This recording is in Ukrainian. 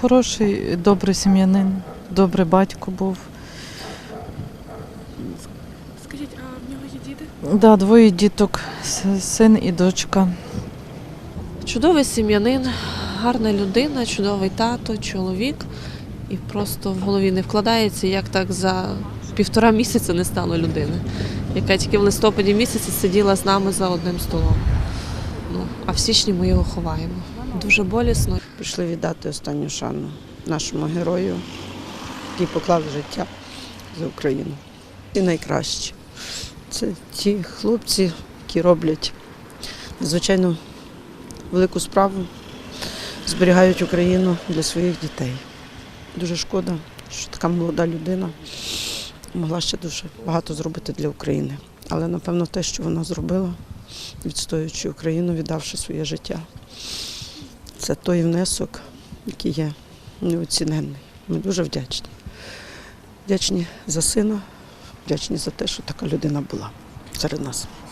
Хороший, добрий сім'янин, добрий батько був. Скажіть, а в нього є діти? Да, двоє діток, син і дочка. Чудовий сім'янин, гарна людина, чудовий тато, чоловік. І просто в голові не вкладається, як так за півтора місяця не стало людини, яка тільки в листопаді місяці сиділа з нами за одним столом. Ну, а в січні ми його ховаємо. Дуже болісно. Прийшли віддати останню шану нашому герою, який поклав життя за Україну. І найкращі. Це ті хлопці, які роблять надзвичайно велику справу, зберігають Україну для своїх дітей. Дуже шкода, що така молода людина могла ще дуже багато зробити для України. Але напевно те, що вона зробила, відстоюючи Україну, віддавши своє життя. Це той внесок, який є неоціненний. Ми дуже вдячні. Вдячні за сина, вдячні за те, що така людина була серед нас.